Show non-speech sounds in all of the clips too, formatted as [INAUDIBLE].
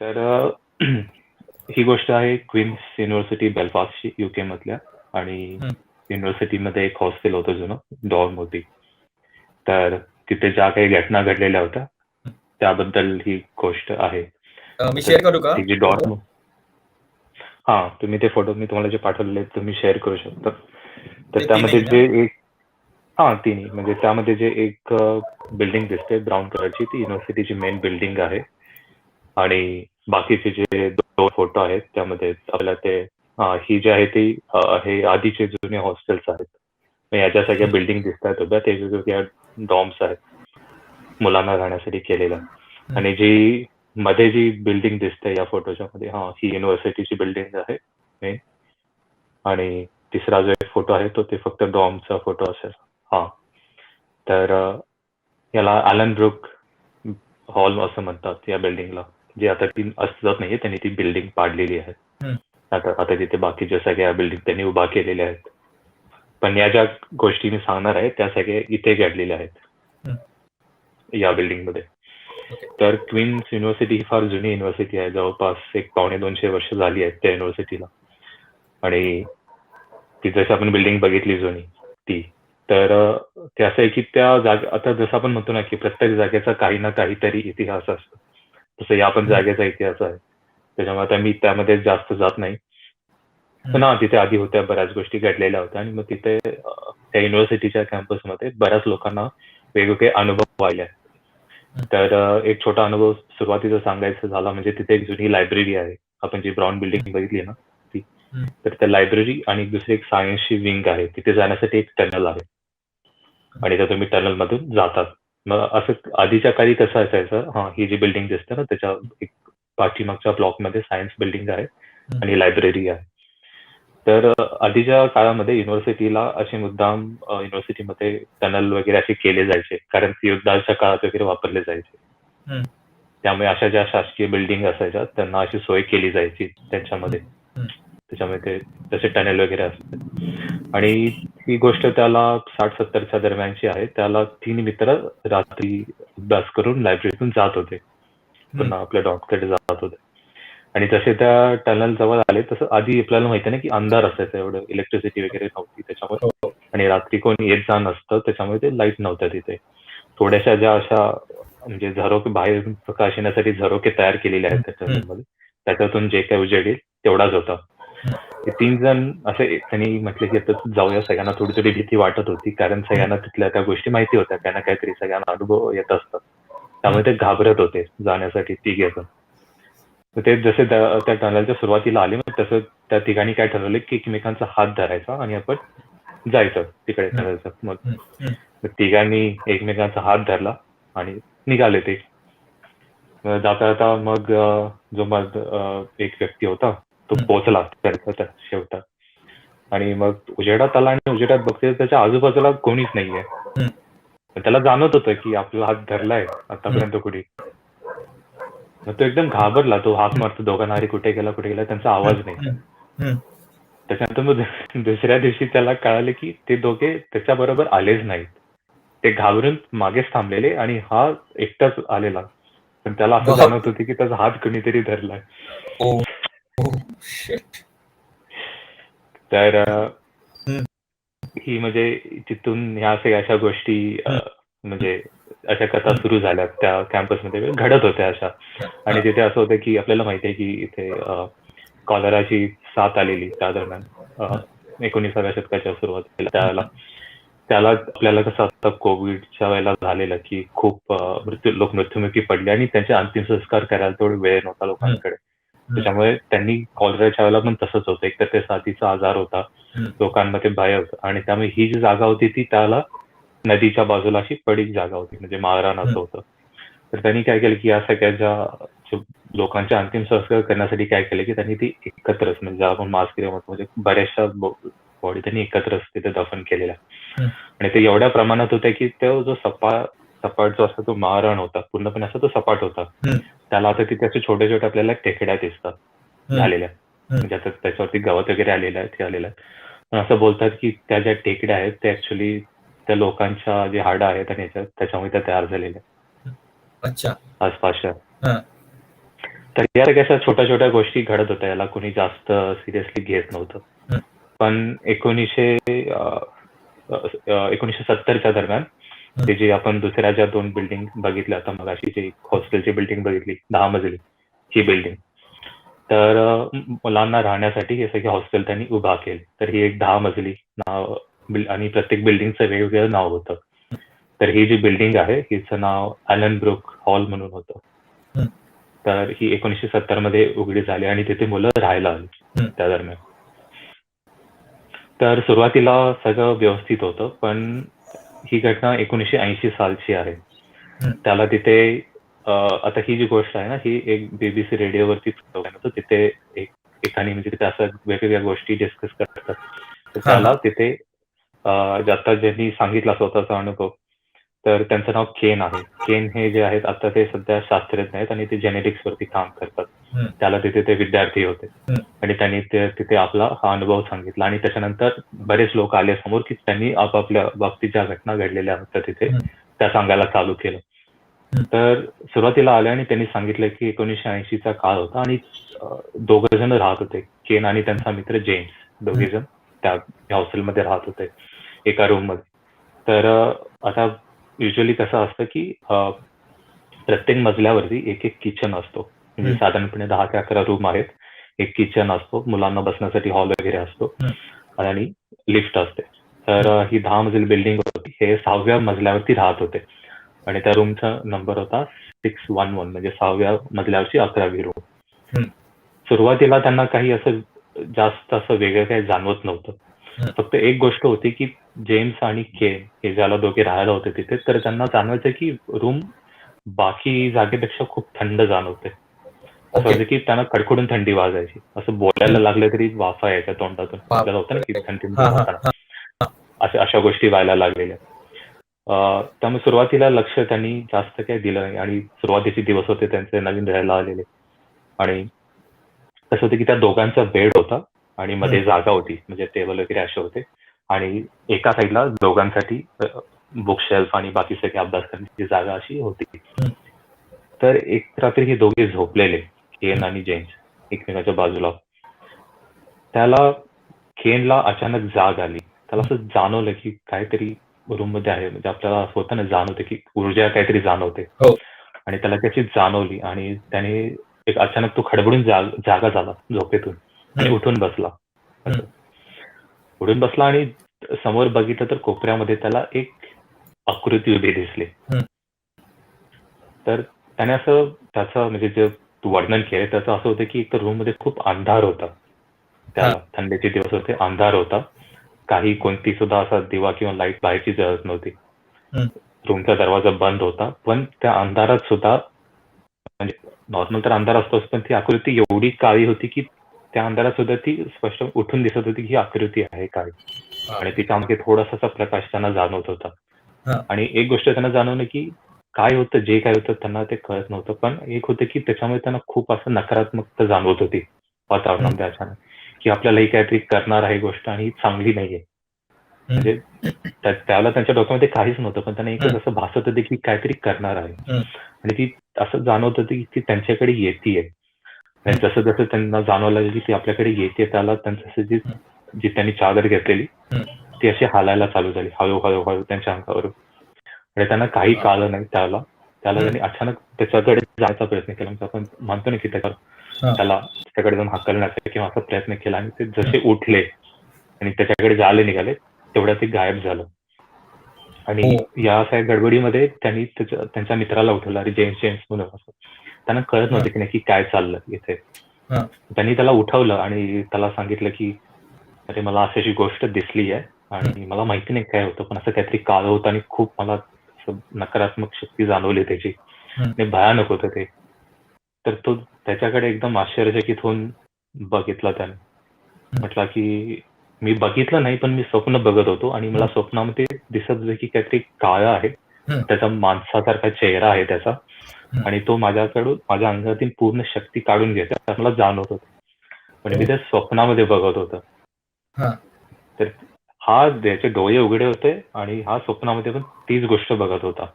तर [CLEARS THROAT] ही गोष्ट आहे क्वीन्स युनिव्हर्सिटी बेलफास्टची युके मधल्या आणि. युनिव्हर्सिटीमध्ये एक हॉस्टेल होतं जुनं डॉर्म होती तर तिथे ज्या काही घटना घडलेल्या होत्या त्याबद्दल ही गोष्ट आहे. मी शेअर करू का? जी डॉर्म हा तुम्ही ते फोटो मी तुम्हाला जे पाठवलेले तुम्ही शेअर करू शकता. तर त्यामध्ये जे एक हा तिन्ही. म्हणजे त्यामध्ये जे एक बिल्डिंग दिसते ब्राऊन कलरची ती युनिव्हर्सिटीची मेन बिल्डिंग आहे. आणि बाकीचे जे दोन फोटो आहेत त्यामध्ये आपल्याला ते ही जी आहे ती हे आधीचे जुने हॉस्टेल्स आहेत. याच्या सगळ्या बिल्डिंग दिसत आहेत उभ्या ते वेगवेगळ्या डॉम्स आहेत. मुलांना राहण्यासाठी केलेल्या आणि जी मध्ये जी बिल्डिंग दिसते या फोटोच्या मध्ये हा ही युनिव्हर्सिटीची बिल्डिंग आहे मेन आणि तिसरा जो एक फोटो आहे तो ते फक्त डॉमचा फोटो असेल. हा. तर याला आलन ब्रुक हॉल असं म्हणतात या बिल्डिंगला. जी आता ती अस्तित्वात नाहीये त्यांनी ती बिल्डिंग पाडलेली आहे. आता आता तिथे बाकीच्या सगळ्या बिल्डिंग त्यांनी उभा केलेल्या आहेत. पण या ज्या गोष्टी मी सांगणार आहे त्या सगळ्या इथे घडलेल्या आहेत. या बिल्डिंगमध्ये. तर क्वीन्स युनिव्हर्सिटी ही फार जुनी युनिव्हर्सिटी आहे. जवळपास एक पावणे दोनशे वर्ष झाली आहेत त्या युनिव्हर्सिटीला आणि ती जशी आपण बिल्डिंग बघितली जुनी ती. तर ते असं आहे की त्या जागे आता जसं आपण म्हणतो ना की प्रत्येक जागेचा काही ना काहीतरी इतिहास असतो. तसं या पण जागेचा इतिहास आहे. त्याच्यामुळे आता मी त्यामध्ये जास्त जात नाही. पण हा तिथे आधी होत्या बऱ्याच गोष्टी घडलेल्या होत्या आणि मग तिथे त्या युनिव्हर्सिटीच्या कॅम्पसमध्ये बऱ्याच लोकांना वेगवेगळे अनुभव आले. तर एक छोटा अनुभव सुरुवातीचा सांगायचं झाला म्हणजे तिथे एक जुनी लायब्ररी आहे. आपण जी ब्राऊन बिल्डिंग बघितली ना ती. तर त्या लायब्ररी आणि दुसरी एक सायन्सची विंग आहे. तिथे जाण्यासाठी एक टनल आहे. आणि त्या तुम्ही टनल मधून जातात. मग असं आधीच्या काळी कसं असायचं. हा ही जी बिल्डिंग दिसते ना त्याच्या एक पाठीमागच्या ब्लॉकमध्ये सायन्स बिल्डिंग आहे आणि लायब्ररी आहे. तर आधीच्या काळामध्ये युनिव्हर्सिटीला असे मुद्दाम युनिव्हर्सिटीमध्ये टनल वगैरे असे केले जायचे. कारण युद्धाच्या काळात वगैरे वापरले जायचे. त्यामुळे अशा ज्या शासकीय बिल्डिंग असायच्या त्यांना अशी सोय केली जायची त्यांच्यामध्ये. त्याच्यामुळे ते तसे टनेल वगैरे असतात. आणि ही गोष्ट त्याला साठ सत्तरच्या दरम्यानची आहे. त्याला तीन मित्र रात्री अभ्यास करून लायब्ररीतून जात होते. पुन्हा आपल्या डॉटकडे जात होते. आणि जसे त्या टनल जवळ आले तसं आधी आपल्याला माहिती ना की अंधार असायचा एवढं इलेक्ट्रिसिटी वगैरे नव्हती त्याच्यामुळे. हो. आणि रात्री कोण येत जा नसतं त्याच्यामुळे ते लाइट नव्हत्या तिथे. थोड्याशा ज्या अशा म्हणजे झरोके बाहेर प्रकाश येण्यासाठी झरोके तयार केलेले आहेत त्या हम्म. टनलमध्ये त्याच्यातून जे काही उजेड येईल तेवढाच होता. तीन जण असे त्यांनी म्हटले की आता जाऊया सगळ्यांना थोडी थोडी भीती वाटत होती कारण सगळ्यांना तिथल्या त्या गोष्टी माहिती होत्या त्यांना काहीतरी सगळ्यांना अनुभव येत असतात. त्यामुळे ते घाबरत होते जाण्यासाठी तिघे जण तर ते जसे त्या टनलच्या सुरुवातीला आले मग तसं त्या ठिकाणी काय ठरवलं की एकमेकांचा हात धरायचा आणि आपण जायचं तिकडे. टनलचं मग तिघांनी एकमेकांचा हात धरला आणि निघाले ते. जाता जाता मग जो मग एक व्यक्ती होता तो. पोहोचला त्या- शेवटात. आणि मग उजेडात आला आणि उजेडात बघते त्याच्या आजूबाजूला कोणीच नाहीये. त्याला जाणवत होतं की आपला हात धरलाय आतापर्यंत कुठे. मग तो एकदम घाबरला तो हाक मारतो दोघांना अरे कुठे गेला कुठे गेला त्यांचा आवाज नाही. त्याच्यानंतर मग दुसऱ्या दिवशी त्याला कळाले की ते दोघे त्याच्या बरोबर आलेच नाहीत. ते घाबरून मागेच थांबलेले आणि हा एकटाच आलेला. पण त्याला असं. जाणवत होते की त्याचा हात कुणीतरी धरलाय. ओ शिट तर. ही म्हणजे तिथून ह्या सगळ्या अशा गोष्टी म्हणजे अशा कथा सुरू झाल्या त्या कॅम्पसमध्ये घडत होत्या अशा. आणि तिथे असं होतं की आपल्याला माहिती आहे की इथे कॉलराची साथ आलेली त्या दरम्यान. अं, एकोणिसाव्या शतकाच्या सुरुवातीला. त्याला त्याला आपल्याला कसं असतं कोविडच्या वेळेला झालेलं की खूप मृत्यू लोक मृत्युमुखी पडले आणि त्यांचे अंतिम संस्कार करायला तेवढा वेळ नव्हता लोकांकडे. त्याच्यामुळे त्यांनी कॉलराच्या वेळेला पण तसंच होतं एक तर ते साथीचा आजार होता. लोकांमध्ये भय होता आणि त्यामुळे ही जी जागा होती ती त्याला नदीच्या बाजूला अशी पडीक जागा होती म्हणजे माळरान असं होतं तर त्यांनी काय केलं की या सगळ्याच्या जो लोकांचे अंतिम संस्कार करण्यासाठी काय केलं की त्यांनी ती एकत्रच म्हणजे आपण मास किंवा म्हणजे बऱ्याचशा बॉडी त्यांनी एकत्रच तिथे दफन केलेल्या. आणि ते एवढ्या प्रमाणात होते की तो जो सपाट सपाट जो असतो तो माळरान होता पूर्णपणे असं तो सपाट होता. त्याला आता तिथे असे छोटे छोटे आपल्याला टेकड्या दिसतात. झालेल्या म्हणजे आता त्याच्यावरती गवत वगैरे आलेलं आहे ते आलेलं आहे पण असं बोलतात की त्या ज्या टेकड्या आहेत त्या ऍक्च्युली त्या लोकांच्या जे हाडं आहेत आणि त्याच्यामुळे त्या तयार झालेल्या अच्छा आसपासच्या. तर या सगळ्या छोट्या छोट्या गोष्टी घडत होत्या याला कोणी जास्त सिरियसली घेत नव्हतं. पण एकोणीसशे एकोणीसशे सत्तरच्या दरम्यान. ते जे आपण दुसऱ्या ज्या दोन बिल्डिंग बघितल्या आता मग अशी जी हॉस्टेलची बिल्डिंग बघितली दहा मजली ही बिल्डिंग तर मुलांना राहण्यासाठी हे सगळे हॉस्टेल त्यांनी उभा केले. तर ही एक दहा मजली नाव आणि प्रत्येक बिल्डिंगचं वेगवेगळं नाव होतं. तर ही जी बिल्डिंग आहे हिचं नाव ॲलन ब्रुक हॉल म्हणून होतं. तर ही एकोणीसशे सत्तरमध्ये उघडी झाली आणि तिथे मुलं राहायला आली. त्या दरम्यान. तर सुरुवातीला सगळं व्यवस्थित होतं पण ही घटना एकोणीसशे ऐंशी सालची आहे. त्याला तिथे अ, आता ही जी गोष्ट आहे ना ही एक बीबीसी रेडिओवरती तिथे एक एकाने म्हणजे तिथे असं वेगवेगळ्या गोष्टी डिस्कस करतात. त्याला तिथे ज्यांनी सांगितला स्वतःचा अनुभव तर त्यांचं नाव केन आहे केन हे जे आहेत आता ते सध्या शास्त्रज्ञ आहेत आणि ते जेनेटिक्स वरती काम करतात. त्याला तिथे ते विद्यार्थी होते. आणि त्यांनी ते तिथे आपला हा अनुभव सांगितला आणि त्याच्यानंतर बरेच लोक आले समोर की त्यांनी आपापल्या बाबतीत ज्या घटना घडलेल्या होत्या तिथे. त्या सांगायला चालू केलं. तर सुरुवातीला आले आणि त्यांनी सांगितलं की एकोणीसशे ऐंशीचा काळ होता आणि दोघ जण राहत होते केन आणि त्यांचा मित्र जेम्स दोघे जण त्या हॉस्टेलमध्ये राहत होते एका रूममध्ये तर आता युजली कसं असतं की प्रत्येक मजल्यावरती एक एक किचन असतो. म्हणजे. साधारणपणे दहा ते अकरा रूम आहेत. एक किचन असतो मुलांना बसण्यासाठी हॉल वगैरे असतो. आणि लिफ्ट असते. तर ही दहा मजली बिल्डिंग होती हे सहाव्या मजल्यावरती राहत होते. आणि त्या रूमचा नंबर होता सिक्स वन वन म्हणजे सहाव्या मजल्यावरची अकरावी रूम. सुरुवातीला त्यांना काही असं जास्त असं वेगळं काही जाणवत नव्हतं. फक्त एक गोष्ट होती की जेम्स आणि केन हे ज्याला दोघे राहायला होते तिथे तर त्यांना जाणवायचं की रूम बाकी जागेपेक्षा खूप थंड जाणवते. असं. व्हायचं की त्यांना कडकडून थंडी वाजायची. असं बोलायला लागलं तरी वाफा यायच्या तोंडातून. आपल्याला होतं ना की थंडी अशा अशा गोष्टी व्हायला लागलेल्या. त्यामुळे सुरुवातीला लक्ष त्यांनी जास्त काही दिलं नाही आणि सुरुवातीचे दिवस होते त्यांचे नवीन राहायला आलेले. आणि कसं होतं की त्या दोघांचा बेड होता. आणि मध्ये जागा होती म्हणजे टेबल वगैरे असे होते. आणि एका साईडला दोघांसाठी बुक शेल्फ आणि बाकी सगळे अभ्यास करण्याची जागा अशी होती. तर एक रात्री हे दोघे झोपलेले केन आणि जेम्स एकमेकाच्या बाजूला. त्याला केनला अचानक जाग आली. त्याला असं जाणवलं की काहीतरी रूममध्ये आहे. म्हणजे आपल्याला असं होतं ना जाणवते की ऊर्जा काहीतरी जाणवते. हो. आणि त्याला त्याची जाणवली आणि त्याने एक अचानक तो खडबडून जाग जागा झाला झोपेतून. आणि. उठून बसला. उठून बसला आणि समोर बघितलं तर कोपऱ्यामध्ये त्याला एक आकृती उभी दिसली. तर त्याने असं त्याचं म्हणजे जे तू वर्णन केलं त्याचं असं होतं की एक रूममध्ये खूप अंधार होता त्याला थंडीचे दिवस होते अंधार होता काही कोणती सुद्धा असा दिवा किंवा लाइट बाहेरची जळत नव्हती. रूमचा दरवाजा बंद होता पण त्या अंधारात सुद्धा म्हणजे नॉर्मल तर अंधार असतोच पण ती आकृती एवढी काळी होती की त्या अंधारात सुद्धा ती स्पष्ट उठून दिसत होती की ही आकृती आहे काळी आणि तिच्यामागे थोडासा असा प्रकाश त्यांना जाणवत होता. आणि एक गोष्ट त्यांना जाणवलं की काय होतं जे काय होतं त्यांना ते कळत नव्हतं. पण एक होतं की त्याच्यामुळे त्यांना खूप असं नकारात्मकता जाणवत होती वातावरणामध्ये अचानक. की आपल्याला ही काहीतरी करणार आहे गोष्ट आणि ही चांगली नाहीये. म्हणजे त्या- त्यावेळेला त्यांच्या डोक्यामध्ये काहीच नव्हतं पण त्यांना एकच. असं भासत होते की काहीतरी करणार आहे. आणि ती असं जाणवत होती की ती त्यांच्याकडे येते आणि जसं जसं त्यांना जाणवायला लागलं की ती आपल्याकडे येते त्याला त्यांचं जी जी त्यांनी चादर घेतलेली. ती अशी हालायला चालू झाली हळू हळू हळू त्यांच्या अंगावर आणि त्यांना काही कळलं नाही त्याला त्याला. त्यांनी अचानक त्याच्याकडे जायचा प्रयत्न केला म्हणजे आपण म्हणतो ना की त्याच्यावर. त्याला त्याच्याकडे जाऊन हाकलण्याचा किंवा असा प्रयत्न केला आणि ते जसे उठले आणि त्याच्याकडे जायला निघाले तेवढ्या ते गायब झालं आणि हो. या सगळ्या गडबडीमध्ये त्यांनी त्याच्या- त्यांच्या मित्राला उठवलं अरे जेम्स जेम्स म्हणून असं त्यांना कळत नव्हतं की नक्की काय चाललं इथे. त्यांनी त्याला उठवलं आणि त्याला सांगितलं की अरे मला अशी अशी गोष्ट दिसली आहे आणि मला माहिती नाही काय होतं पण असं काहीतरी काळं होतं आणि खूप मला नकारात्मक शक्ती जाणवली त्याची. आणि भयानक होतं ते तर तो त्याच्याकडे एकदम आश्चर्यचकित होऊन बघितला त्याने म्हटला की मी बघितलं नाही पण मी स्वप्न बघत होतो आणि मला स्वप्नामध्ये दिसत होतं की काहीतरी काळं आहे. त्याचा माणसासारखा चेहरा आहे त्याचा. आणि तो माझ्याकडून माझ्या अंगातील पूर्ण शक्ती काढून घेतो असं मला जाणवत होतं. म्हणजे मी त्या स्वप्नामध्ये बघत होतो. हा. तर हा त्याचे डोळे उघडे होते आणि हा स्वप्नामध्ये पण तीच गोष्ट बघत होता.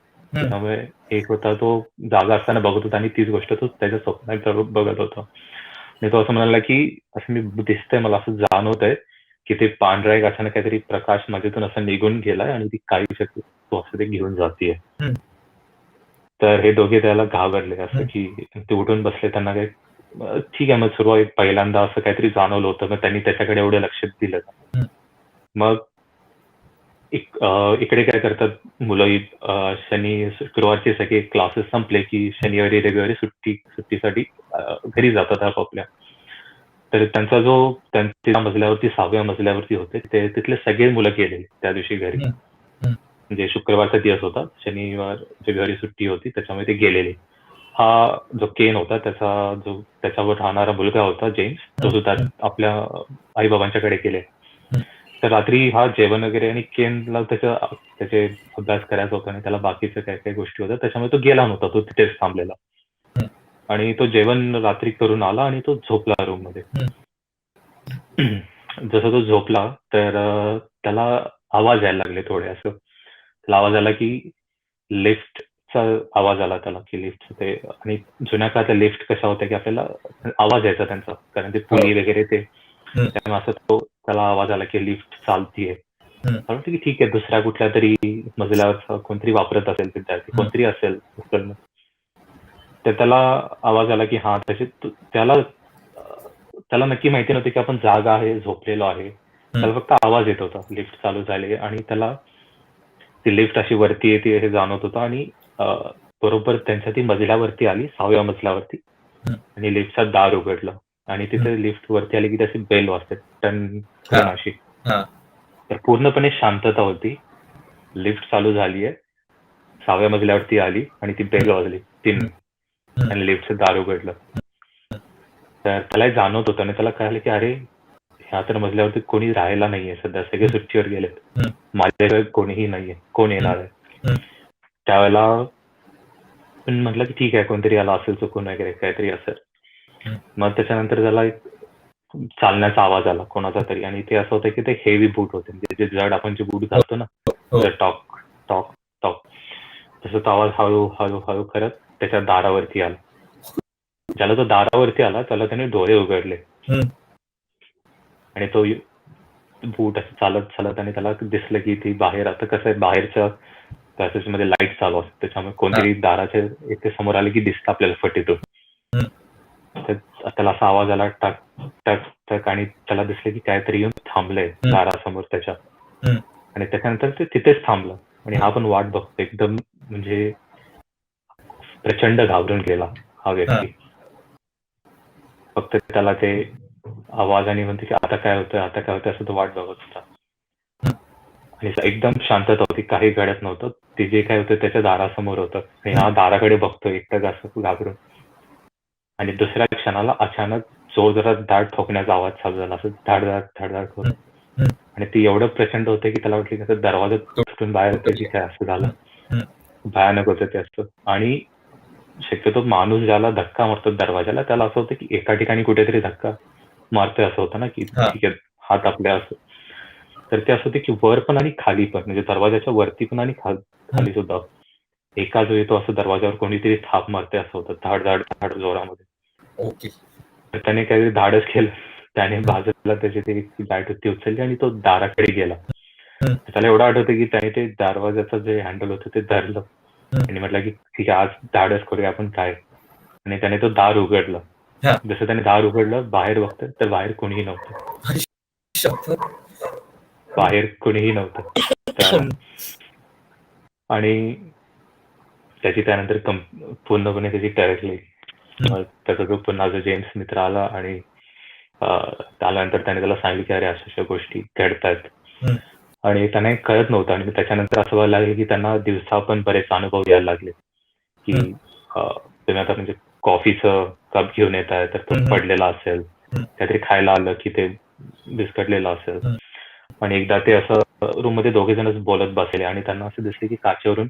त्यामुळे एक होता तो जागा असताना बघत होता आणि तीच गोष्ट तो त्याच्या स्वप्नात बघत होता. आणि तो असं म्हणाला की असं मी दिसतंय मला असं जाणवत आहे की ते पांढरा एक अचानक काहीतरी प्रकाश माझ्यातून असं निघून गेलाय आणि ती काही शक्ती तो असं ते घेऊन जातीये. हम्म. तर हे दोघे त्याला घाबरले. असं की ते उठून बसले त्यांना काही ठीक आहे मग सुरुवात पहिल्यांदा असं काहीतरी जाणवलं होतं मग त्यांनी त्याच्याकडे एवढं लक्ष दिलं. मग इकडे काय करतात मुलं शनी शुक्रवारचे सगळे क्लासेस संपले की शनिवारी रविवारी सुट्टी सुट्टीसाठी घरी जातात आपापल्या. तर त्यांचा जो त्यांच्या मजल्यावरती सहाव्या मजल्यावरती होते ते तिथले सगळे मुलं गेले त्या दिवशी घरी. म्हणजे शुक्रवारचा दिवस होता शनिवार रविवारी सुट्टी होती त्याच्यामुळे ते गेलेले. हा जो केन होता त्याचा जो त्याच्यावर राहणारा मुलगा होता जेम्स तो सुद्धा आपल्या आई बाबांच्याकडे गेले. तर रात्री हा जेवण वगैरे आणि केनला त्याच्या त्याचे अभ्यास करायचा होता आणि त्याला बाकीच्या काय काय गोष्टी होत्या त्याच्यामुळे तो गेला नव्हता तो तिथेच थांबलेला. आणि तो जेवण रात्री करून आला आणि तो झोपला रूममध्ये जसं तो झोपला तर त्याला आवाज यायला लागले थोडे असं. आवाज आला की लिफ्टचा आवाज आला त्याला की लिफ्ट ते आणि जुन्या काळातल्या लिफ्ट कशा होत्या की आपल्याला आवाज यायचा त्यांचा कारण ते पुली वगैरे ते. त्यामुळे असं तो त्याला आवाज आला की लिफ्ट चालतीये की ठीक आहे दुसऱ्या कुठल्या तरी मजल्यावर कोणतरी वापरत असेल विद्यार्थी. कोणतरी असेल. तर त्याला आवाज आला की हा त्याचे तो- त्याला त्याला नक्की माहिती नव्हती की आपण जागा आहे झोपलेलो आहे त्याला फक्त आवाज येत होता लिफ्ट चालू झाले आणि त्याला ती लिफ्ट अशी वरती येते हे जाणवत होतं आणि बरोबर त्यांच्या ती मजल्यावरती आली सहाव्या मजल्यावरती. आणि लिफ्टचा दार उघडलं. आणि तिथे लिफ्ट वरती आली की त्याची बेल वाजते. टन टन. अशी. तर पूर्णपणे शांतता होती. लिफ्ट चालू झालीये सहाव्या मजल्यावरती आली आणि ती बेल वाजली. तीन. आणि लिफ्टचं दार उघडलं. तर त्याला जाणवत होतं आणि त्याला कळालं की अरे ह्या तर मजल्यावरती कोणी राहायला नाहीये सध्या. सगळे सुट्टीवर गेलेत. माझ्याकडे कोणीही नाहीये. कोण येणार आहे. त्यावेळेला म्हटलं की ठीक आहे कोणतरी आला असेल चुकून वगैरे काहीतरी असेल. मग त्याच्यानंतर त्याला एक चालण्याचा आवाज आला कोणाचा तरी. आणि ते असं होतं की ते हेवी बूट होते. म्हणजे जे जड आपण जे बूट घालतो ना हो. टॉक टॉक टॉक. तसं तो आवाज हळू हळू हळू करत त्याच्या दारावरती आला. ज्याला तो दारावरती आला त्याला त्याने डोळे उघडले. आणि तो बूट असं चालत चालत आणि त्याला दिसलं की ती बाहेर आता कसं आहे बाहेरच्या पॅसेजमध्ये लाइट चालू असते. त्याच्यामुळे कोणतरी दाराच्या इथे समोर आले की दिसतं आपल्याला फटीतून. त्याला असा आवाज आला टक टक टक आणि त्याला दिसलं की काहीतरी येऊन थांबलंय दारासमोर त्याच्या. आणि त्याच्यानंतर ते तिथेच थांबलं. आणि हा पण वाट बघतो एकदम म्हणजे प्रचंड घाबरून गेला हा व्यक्ती. फक्त त्याला ते आवाज आणि म्हणते की आता काय होतं आता काय होतं असं तो वाट बघत होता. आणि एकदम शांतता होती काही घडत नव्हतं. ते जे काय होतं त्याच्या दारासमोर होतं. आणि हा दाराकडे बघतो एकटं असं घाबरून. आणि दुसऱ्या क्षणाला अचानक जोर जोरात दाट ठोकण्याचा आवाज चालू झाला. असं धाड धाड धाड धाड करून. आणि ती एवढं प्रचंड होते की त्याला वाटलं की दरवाजा तुटून बाहेर होतं की काय असं झालं. भयानक होतं ते असतं आणि शक्यतो माणूस ज्याला धक्का मारतो दरवाजाला त्याला असं होतं की एका ठिकाणी कुठेतरी धक्का. मारतोय असं होतं ना की. ठीक आहे हात आपल्या असं तर ते असं होते की वर पण आणि खाली पण म्हणजे दरवाजाच्या वरती पण आणि खाल सुद्धा एकाच वेळी तो असं दरवाजावर कोणीतरी थाप मारते असं होतं धाड धाड धाड जोरामध्ये ओके तर त्याने काहीतरी धाडच केलं त्याने बाजूला त्याची ती लाइट होती उचलली आणि तो दाराकडे गेला. त्याला एवढं आठवतं की त्याने ते दरवाजाचं जे हँडल होतं ते धरलं. आणि म्हटलं की ठीक आहे आज धाडच करूया आपण काय आणि त्याने तो दार उघडलं. जसं त्याने दार उघडलं बाहेर बघतं तर बाहेर कोणीही नव्हतं. बाहेर कोणीही नव्हतं. आणि त्याची त्यानंतर पूर्णपणे त्याची टळकली मग त्याचा जो पुन्हा जो जेम्स मित्र आला आणि त्यानंतर त्याने त्याला सांगितलं की अरे अशा अशा गोष्टी घडतायत हम्म. आणि त्यांना कळत नव्हतं आणि त्याच्यानंतर असं व्हायला लागलं की त्यांना दिवसा पण बरेच अनुभव यायला लागले. की तुम्ही आता म्हणजे कॉफीचं कप घेऊन येत आहे तर तो. पडलेला असेल. काहीतरी खायला आलं की ते बिस्कटलेलं असेल. आणि एकदा ते असं रूममध्ये दोघे जणच बोलत बसले आणि त्यांना असं दिसले की काचेवरून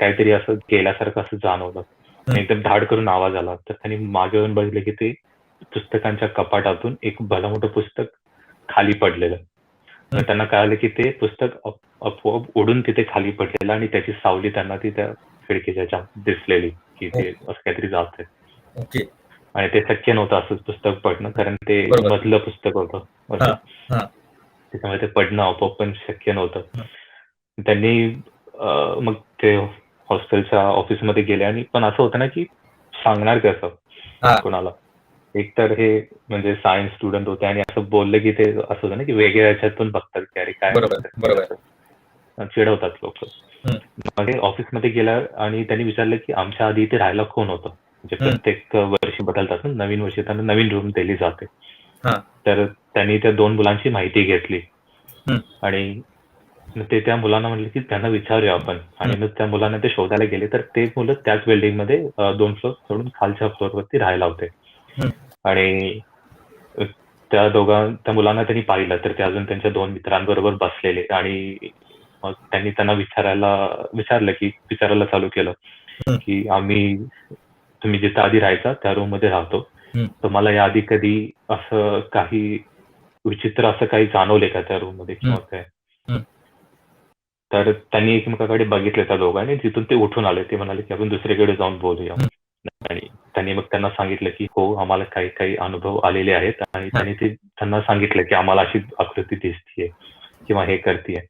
काहीतरी असं गेल्यासारखं असं जाणवलं. आणि एकदम धाड करून आवाज आला. तर त्यांनी मागे येऊन बघितले की ते पुस्तकांच्या कपाटातून एक भलं मोठं पुस्तक खाली पडलेलं. तर त्यांना कळालं की ते पुस्तक आपोआप उडून तिथे खाली पडलेलं आणि त्याची सावली त्यांना ती त्या खिडकीच्या दिसलेली की ते असं काहीतरी जात आहे ओके आणि ते शक्य नव्हतं असं पुस्तक पडणं कारण ते. मधलं पुस्तक होतं. त्याच्यामुळे ते पडणं आपोआप पण शक्य नव्हतं त्यांनी मग ते हॉस्टेलच्या ऑफिसमध्ये गेले आणि पण असं होतं ना की सांगणार कसं. कोणाला एकतर हे म्हणजे सायन्स स्टुडंट होते आणि असं बोललं की ते असं होतं ना की वेगळ्या ह्याच्यातून बघतात की अरे काय. चिडवतात लोक. मग ऑफिसमध्ये गेल्या आणि त्यांनी विचारलं की आमच्या आधी इथे राहायला कोण होतं म्हणजे. प्रत्येक वर्षी बदलतात ना नवीन वर्षी त्यांना नवीन रूम दिली जाते. तर त्यांनी त्या दोन मुलांची माहिती घेतली. आणि ते त्या मुलांना म्हणले की त्यांना विचारूया आपण आणि मग त्या मुलांना ते शोधायला गेले तर ते मुलं त्याच बिल्डिंगमध्ये अं, दोन फ्लोर सोडून खालच्या फ्लोअरवरती राहायला होते. आणि त्या दोघां त्या मुलांना त्यांनी पाहिलं तर ते अजून त्यांच्या दोन मित्रांबरोबर बसलेले आणि मग त्यांनी त्यांना विचारायला विचारलं की विचारायला चालू केलं. की आम्ही तुम्ही जिथं आधी राहायचा त्या रूममध्ये राहतो. हम्म. तुम्हाला याआधी कधी असं काही विचित्र असं काही जाणवले का त्या रूममध्ये किंवा काय. तर त्यांनी एकमेकाकडे बघितले त्या दोघांनी तिथून ते उठून आले. ते म्हणाले की आपण दुसरीकडे जाऊन बोलूया. आणि त्यांनी मग त्यांना सांगितलं की हो आम्हाला काही काही अनुभव आलेले आहेत. आणि त्यांनी ते त्यांना सांगितलं की आम्हाला अशी आकृती दिसतीये किंवा हे करतीये.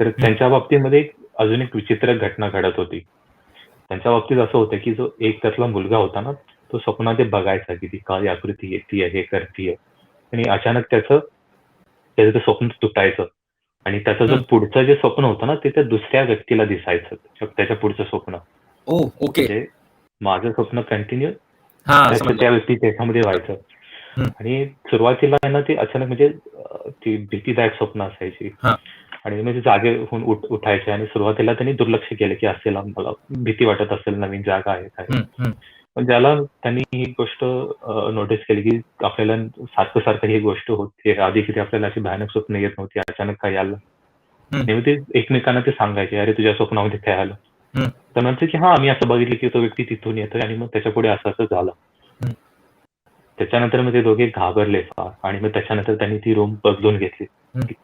तर त्यांच्या बाबतीमध्ये एक- अजून एक विचित्र घटना घडत होती. त्यांच्या बाबतीत असं होतं की जो एक त्यातला मुलगा होता ना तो स्वप्नात बघायचा की ती काय आकृती येतीये हे करतीये. आणि अचानक त्याचं त्याचं ते स्वप्न तुटायचं. आणि त्याचं जो. पुढचं जे स्वप्न होतं ना ते त्या दुसऱ्या व्यक्तीला दिसायचं त्याच्या- पुढचं स्वप्न. Oh okay. म्हणजे माझं स्वप्न कंटिन्यू त्या व्यक्ती त्याच्यामध्ये व्हायचं. आणि सुरुवातीला ना ते अचानक म्हणजे ती भीतीदायक स्वप्न असायची. हा. आणि म्हणजे जागे होऊन उठ उठायचे आणि सुरुवातीला त्यांनी दुर्लक्ष केलं की असेल मला भीती वाटत असेल नवीन जागा आहे काय. पण ज्याला त्यांनी ही गोष्ट नोटीस केली की आपल्याला सारखं सारखं ही गोष्ट होते आधी किती आपल्याला अशी भयानक स्वप्न येत नव्हती अचानक काय आलं. नेहमी ते एकमेकांना ते सांगायचे अरे तुझ्या स्वप्नामध्ये काय आलं. तर म्हणते की हा आम्ही असं बघितलं की तो व्यक्ती तिथून येतोय आणि मग त्याच्या पुढे असं असं झालं. त्याच्यानंतर मग ते दोघे घाबरले फार आणि मग त्याच्यानंतर त्यांनी ती रूम बदलून घेतली.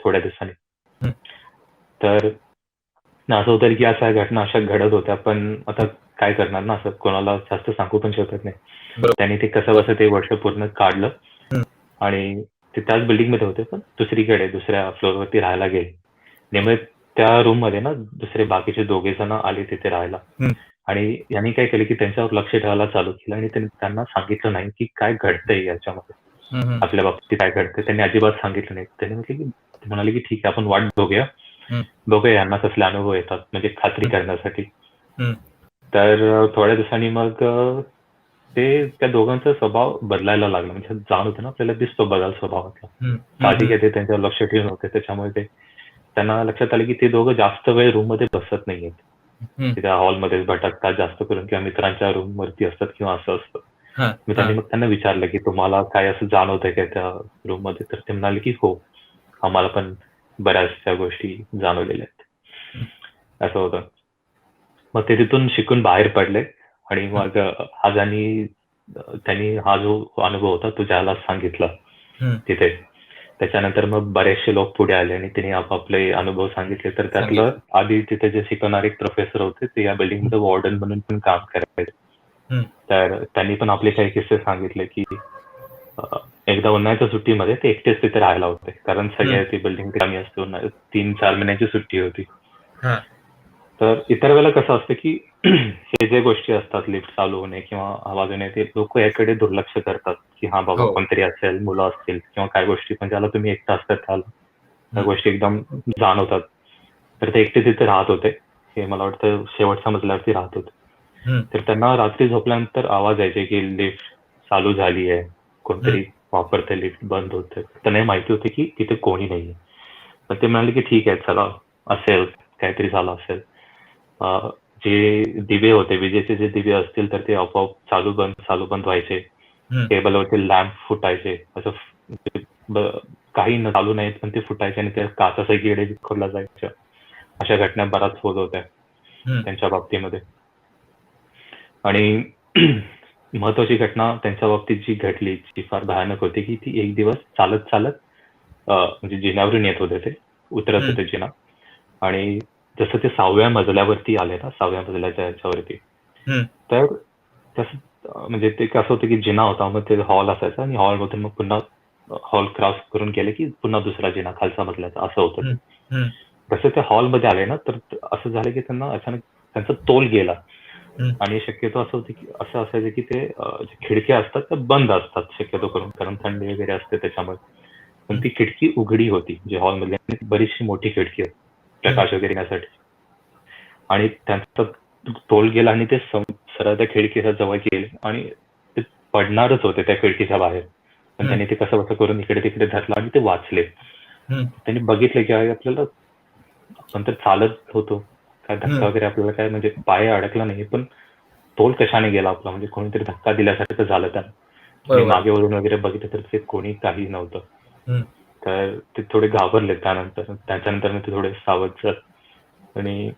थोड्या दिवसांनी. तर ना असं होतं की अशा घटना अशा घडत होत्या पण आता काय करणार ना असं कोणाला जास्त सांगू पण शकत नाही. त्यांनी ते कसं बसं ते वर्ष पूर्ण काढलं. आणि ते त्याच बिल्डिंगमध्ये होते पण दुसरीकडे दुसऱ्या फ्लोअरवरती राहायला गेले नेमके त्या रूममध्ये ना दुसरे बाकीचे दोघे जण आले तिथे राहायला. आणि यांनी काय केलं की त्यांच्यावर लक्ष ठेवायला चालू केलं आणि त्यांनी त्यांना सांगितलं नाही की काय घडतंय याच्यामध्ये. आपल्या बाबतीत काय घडतंय त्यांनी अजिबात सांगितलं नाही त्यांनी म्हटलं की ते म्हणाले की ठीक आहे आपण वाट बघूया. बघूया यांना कसले अनुभव येतात म्हणजे खात्री करण्यासाठी. तर थोड्या दिवसांनी मग ते त्या दोघांचा स्वभाव बदलायला लागला. म्हणजे जाण होतं ना आपल्याला दिसतो बदल स्वभावातला. हम्म, साहजिक आहे ते त्यांच्यावर लक्ष ठेवून होते त्याच्यामुळे ते त्यांना लक्षात आलं की ते दोघं जास्त वेळ रूममध्ये बसत नाहीयेत. त्या हॉलमध्ये भटकतात जास्त करून किंवा मित्रांच्या रूम वरती असतात किंवा असं असतं. हा, मी त्यांनी. मग त्यांना विचारलं की तुम्हाला काय असं जाणवतंय का त्या रूममध्ये तर ते म्हणाले की हो आम्हाला पण बऱ्याचशा गोष्टी जाणवलेल्या आहेत. असं होतं. मग ते तिथून शिकून बाहेर पडले आणि मग आज आणि त्यांनी हा जो अनुभव होता तो ज्याला सांगितला. तिथे. त्याच्यानंतर मग बरेचसे लोक पुढे आले आणि त्यांनी आपापले अनुभव सांगितले. तर त्यातलं आधी तिथे जे शिकवणारे एक प्रोफेसर होते ते या बिल्डिंगमध्ये वॉर्डन म्हणून पण काम करायचे. तर त्यांनी पण आपले काही किस्से सांगितले की एकदा उन्हाळ्याच्या सुट्टीमध्ये ते एकटेच तिथे राहायला होते कारण सगळे ती बिल्डिंग कमी असते उन्हाळ्यात तीन चार महिन्याची सुट्टी होती. तर इतर वेळेला कसं असतं की [CLEARS THROAT] हे जे गोष्टी असतात लिफ्ट चालू होणे किंवा आवाज येणे ते लोक याकडे दुर्लक्ष करतात की हा बाबा हो. कोणतरी असेल मुलं असतील किंवा काय गोष्टी पण ज्याला तुम्ही एकटा असतात त्याला त्या. गोष्टी एकदम जाणवतात तर ते एकटे तिथे राहत होते हे मला वाटतं शेवटच्या मजल्यावरती राहत होते. तर त्यांना रात्री झोपल्यानंतर आवाज यायचे की लिफ्ट चालू झाली आहे कोणतरी वापरते लिफ्ट बंद होते. त्यांना हे माहिती होते की तिथे कोणी नाहीये. पण ते म्हणाले की ठीक आहे चला असेल काहीतरी झालं असेल. जे दिवे होते विजेचे जे दिवे असतील तर ते आपोआप चालू बंद चालू बंद व्हायचे. हम्म. टेबलवरचे लॅम्प फुटायचे. असं काही न चालू नाहीत पण ते फुटायचे आणि त्या काचा सगळीकडे विखुरला जायच्या. अशा घटना बऱ्याच होत होत्या. त्यांच्या बाबतीमध्ये. आणि महत्वाची घटना त्यांच्या बाबतीत जी घडली जी फार भयानक होती की ती एक दिवस चालत चालत म्हणजे जिन्यावरून येत होते ते उतरत. होते जिना आणि जसं ते सहाव्या मजल्यावरती आले ना सहाव्या मजल्याच्या याच्यावरती हम्म. तर तसं म्हणजे ते कसं होतं की जिना होता मग ते हॉल असायचा आणि हॉलमधून मग पुन्हा हॉल क्रॉस करून गेले की पुन्हा दुसरा जिना खालचा मजल्याचा असं होतं. जसं ते हॉलमध्ये आले ना तर असं झालं की त्यांना अचानक त्यांचा तोल गेला. आणि शक्यतो असं होतं की असं असायचं की ते खिडक्या असतात त्या बंद असतात शक्यतो करून. कारण थंडी वगैरे असते त्याच्यामुळे. पण ती खिडकी उघडी होती जे हॉलमधली. बरीचशी मोठी खिडकी होती प्रकाश वगैरे येण्यासाठी. आणि त्यांचा तोल गेला आणि ते सरळ त्या खिडकीच्या जवळ गेले आणि ते पडणारच होते त्या खिडकीच्या बाहेर. पण. त्यांनी ते कसं कसं करून इकडे तिकडे धरलं आणि ते वाचले. त्यांनी बघितलं की आपल्याला आपण तर चालत होतो. काय धक्का. वगैरे आपल्याला काय म्हणजे पाय अडकला नाही पण तोल कशाने गेला आपला म्हणजे कोणीतरी धक्का दिल्यासारखं झालं त्यांना मागे वळून वगैरे बघितलं तर ते कोणी काही नव्हतं. तर ते थोडे घाबरले त्यानंतर त्याच्यानंतर ते थोडे सावध आणि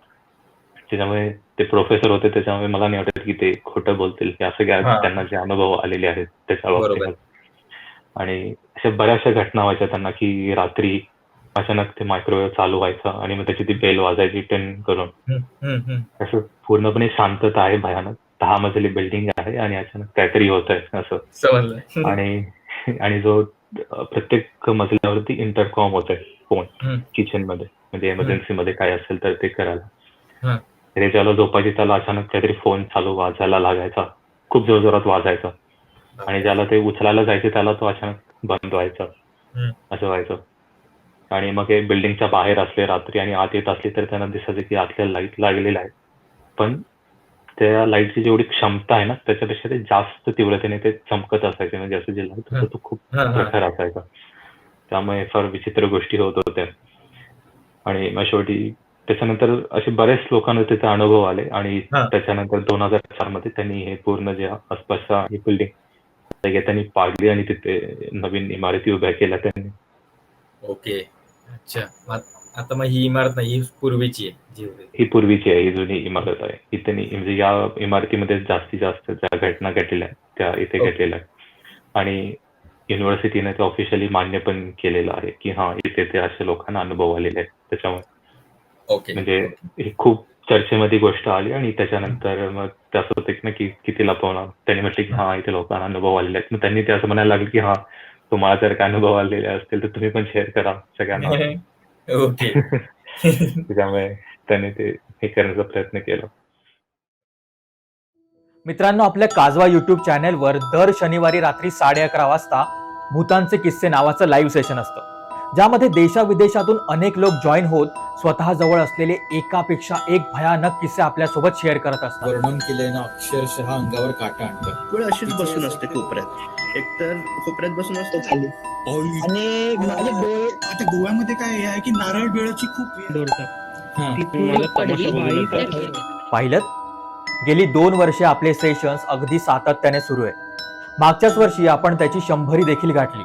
त्याच्यामुळे ते प्रोफेसर होते त्याच्यामुळे मला नाही वाटत की ते खोटं बोलतील की असं काय. त्यांना जे अनुभव आलेले आहेत त्याच्या. बाबतीत आणि अशा बऱ्याचशा घटना व्हायच्या त्यांना की रात्री अचानक ते मायक्रोवेव्ह चालू व्हायचं आणि मग त्याची ती बेल वाजायची टेन करून. असं पूर्णपणे शांतता आहे भयानक. दहा मजली बिल्डिंग आहे आणि अचानक काहीतरी होत आहे असं आणि आणि जो प्रत्येक मजल्यावरती इंटरकॉम होत आहे फोन. किचनमध्ये. म्हणजे emergency मध्ये काय असेल तर ते करायला. हा. रे ज्याला झोपायची त्याला अचानक काहीतरी फोन चालू वाजायला लागायचा. खूप जोरजोरात वाजायचा. आणि ज्याला ते उचलायला जायचे त्याला तो अचानक बंद व्हायचा. असं व्हायचं. आणि मग हे बिल्डिंगच्या बाहेर असले रात्री आणि आत येत असले तर त्यांना दिसायचं की आतल्या लाइट लागलेला आहे पण त्या लाईटची जेवढी क्षमता आहे ना त्याच्यापेक्षा ते जास्त तीव्रतेने ते चमकत असायचे. म्हणजे असं जे लाइट होतं तो खूप. प्रखर असायचा. त्यामुळे फार विचित्र गोष्टी होत होत्या. आणि मग शेवटी त्याच्यानंतर असे बरेच लोकांना तिथे अनुभव आले आणि. त्याच्यानंतर दोन हजार चारमध्ये त्यांनी हे पूर्ण जे आसपासच्या ही बिल्डिंग त्यांनी पाडली आणि तिथे नवीन इमारती उभ्या केल्या त्यांनी. ओके. अच्छा. मग आता मग ही इमारत नाही ही पूर्वीची आहे जी होती ही पूर्वीची आहे ही जुनी इमारत आहे. त्यांनी म्हणजे या इमारतीमध्ये जास्तीत जास्त ज्या घटना घडलेल्या आहेत त्या इथे. घडलेल्या आहेत. आणि युनिव्हर्सिटीने ते ऑफिशियली मान्य पण केलेलं आहे की हा इथे ते अशा लोकांना अनुभव आलेले आहेत. त्याच्यामुळे. ओके. म्हणजे ही खूप चर्चेमध्ये गोष्ट आली आणि त्याच्यानंतर मग ते असं होतं की ना की किती लपवणार त्यांनी म्हटलं की हा इथे लोकांना अनुभव आलेले आहेत. मग त्यांनी ते असं म्हणायला लागले की हा तुम्हाला जर काय अनुभव आलेले असतील तर तुम्ही पण शेअर करा सगळ्यांना. [LAUGHS] ओके. [LAUGHS] त्याच्यामुळे त्यांनी ते हे करण्याचा प्रयत्न केला. मित्रांनो आपल्या काजवा युट्यूब चॅनेलवर दर शनिवारी रात्री साडे अकरा वाजता भूतांचे किस्से नावाचं लाईव्ह सेशन असतं. ज्यामध्ये देशाविदेशातून अनेक लोक जॉईन होत स्वतः जवळ असलेले एकापेक्षा एक भयानक किस्से आपल्यासोबत शेअर करत असतात. वर्णन केलंय ना अक्षरशः अंगावर काटा आणतं वेळ अशीच बसून असते कोपऱ्यात. एकतर कोपऱ्यात बसून असतो. खाली आणि माझे डोळे आता गोव्यामध्ये काय हे आहे की नारळ बिळाची खूप पाहिलं? गेली दोन वर्षे आपले सेशन्स अगदी सातत्याने सुरू आहे. मागच्याच वर्षी आपण त्याची शंभरी देखील गाठली.